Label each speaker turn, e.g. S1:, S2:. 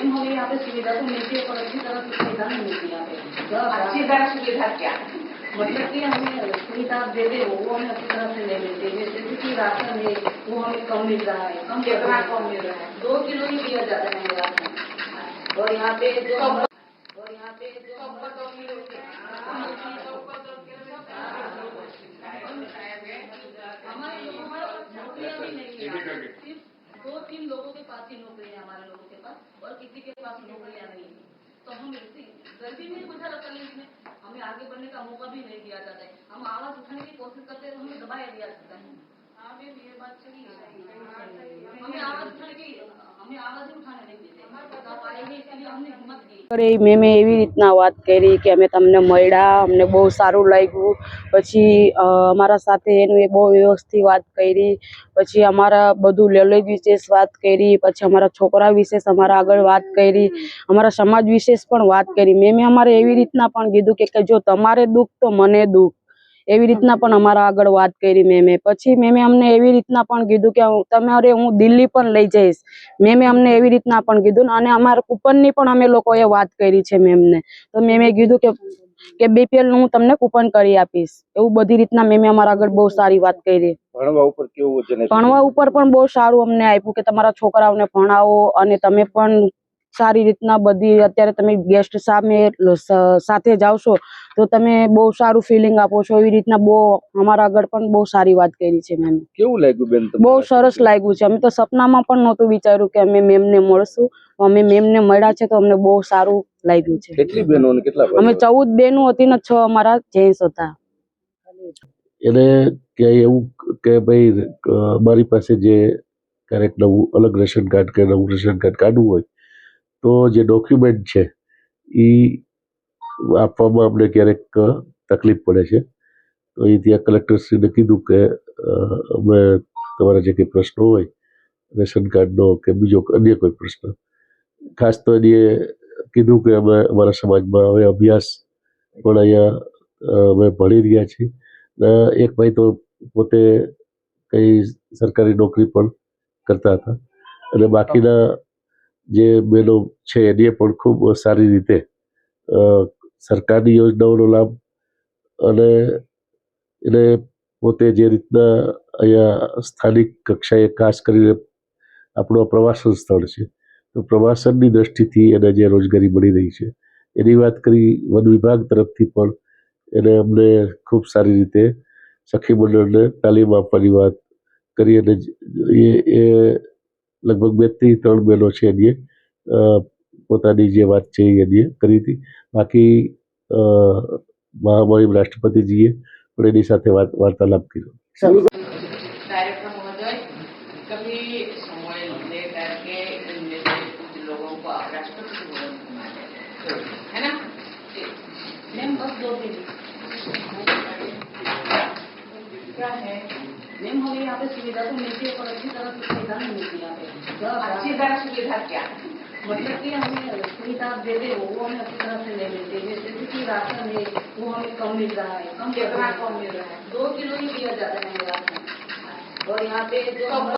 S1: Ma'am हमें यहाँ पे सुविधा तो मिलती है पर अच्छी तरह से सुविधा नहीं मिलती यहाँ पे।
S2: अच्छी तरह सुविधा क्या?
S1: मतलब कि हमें सुविधा दे रहे हो वो हमें अच्छी तरह से नहीं मिलती है। जैसे कि राशन है वो हमें कम मिल रहा है कम
S2: कितना कम मिल रहा है।
S1: दो किलो ही दिया जाता है राशन। और यहाँ पे जो और यहाँ पे जो
S2: दो के हाँ, दो
S1: हमारे में नहीं है तीन लोगों के पास ही नौकरी है? हमारे लोगों के पास और किसी के पास नौकरियाँ नहीं है। तो हम ऐसे गर्मी में गुजारा कर लें इसमें। हमें आगे बढ़ने का मौका भी नहीं दिया जाता है। हम आवाज़ उठाने की कोशिश करते हैं तो हमें दबाया दिया जाता है। हमें आवाज़ उठाने की
S3: મેં એવી રીતના વાત કરી કે અમે તમને મળ્યા, અમને બહુ સારું લાગ્યું. પછી અમારા સાથે એનું એ બહુ વ્યવસ્થિત વાત કરી. પછી અમારા બધું લેલેજ વિશેષ વાત કરી. પછી અમારા છોકરા વિશેષ અમારા આગળ વાત કરી. અમારા સમાજ વિશેષ પણ વાત કરી. મેં મેં અમારે એવી રીતના પણ કીધું કે જો તમારે દુઃખ તો મને દુઃખ. એવી રીતના પણ અમારા આગળ વાત કરી મેમે. પછી મેમે અમને એવી રીતના પણ કીધું કે તમારે હું દિલ્હી પણ લઈ જઈશ. મેમે અમને એવી રીતના પણ કીધું અને અમારા કૂપનની પણ અમે લોકોએ વાત કરી છે મેમને. તો મેમે કીધું કે કે બીપીએલનું હું તમને કૂપન કરી આપીશ. એવું બધી રીતના મેમે અમારા આગળ બહુ સારી વાત કરી.
S4: ભણવા ઉપર કેવું
S3: ભણવા ઉપર પણ બહુ સારું અમને આપ્યું કે તમારા છોકરાઓને ભણાવો અને તમે પણ સારી રીતના બધી અત્યારે તમે ગેસ્ટ સામે સાથે જાવશો તો તમે બહુ સારું ફિલિંગ આપો છો. એવી રીતના બહુ અમારા આગળ પણ બહુ સારી વાત કરી છે મેમ
S4: કેવું લાગ્યું બેન
S3: બહુ સરસ લાગ્યું છે. અમે તો સપનામાં પણ નહોતું વિચાર્યું કે અમે મેમને મળશું. અમે મેમને મળ્યા છે તો અમને બહુ સારું લાગ્યું છે.
S4: કેટલી બહેનો કેટલા
S3: અમે ચૌદ બેનું હતી ને છ અમારા જેન્ટ્સ હતા.
S5: એને કે એવું કે ભાઈ મારી પાસે જે ક્યારેક નવું અલગ રેશન કાર્ડ કે નવું રેશન કાર્ડ કાઢવું હોય તો જે ડોક્યુમેન્ટ છે એ આપવામાં અમને ક્યારેક તકલીફ પડે છે. તો એ ત્યાં કલેક્ટરશ્રીને કીધું કે અમે તમારા જે કંઈ પ્રશ્નો હોય, રેશન કાર્ડનો કે બીજો અન્ય કોઈ પ્રશ્ન, ખાસ તો એની કીધું કે અમે અમારા સમાજમાં હવે અભ્યાસ પણ અહીંયા અમે ભણી રહ્યા છીએ. એક ભાઈ તો પોતે કંઈ સરકારી નોકરી પણ કરતા હતા. અને બાકીના જે બહેનો છે, એને પણ ખૂબ સારી રીતે સરકારની યોજનાઓનો લાભ અને એને પોતે જે રીતના અહીંયા સ્થાનિક કક્ષાએ ખાસ કરીને આપણું પ્રવાસન સ્થળ છે, તો પ્રવાસનની દ્રષ્ટિથી એને જે રોજગારી મળી રહી છે, એની વાત કરી વન વિભાગ તરફથી પણ એને અમને ખૂબ સારી રીતે સખી મંડળને તાલીમ આપવાની વાત કરી અને એ લગભગ બે થી ત્રણ બહેનો છે એની પોતાની જે વાત છે એ એની કરી હતી બાકી અ, મહામહિમ રાષ્ટ્રપતિજીએ પણ એની સાથે વાત વાર્તાલાપ કર્યો
S2: डायरेक्टर महोदय कभी सम्मेलन दे करके इनमें से कुछ लोगों को राष्ट्रपति भवन घुमा देते है ना
S1: मैम बस दो दिन
S2: क्या है
S1: मैम हमें यहाँ पे सुविधा तो मिलती है पर अच्छी तरह से सुविधा नहीं मिलती यहाँ पे
S2: अच्छी तरह सुविधा क्या?
S1: मतलब कि हमें सुविधा दे हो वो हमें अच्छी तरह से नहीं मिलती है। जैसे कि राशन है वो हमें कम मिल रहा है कम
S2: कितना कम मिल रहा है।
S1: दो किलो ही दिया जाता है राशन। और यहाँ पे जो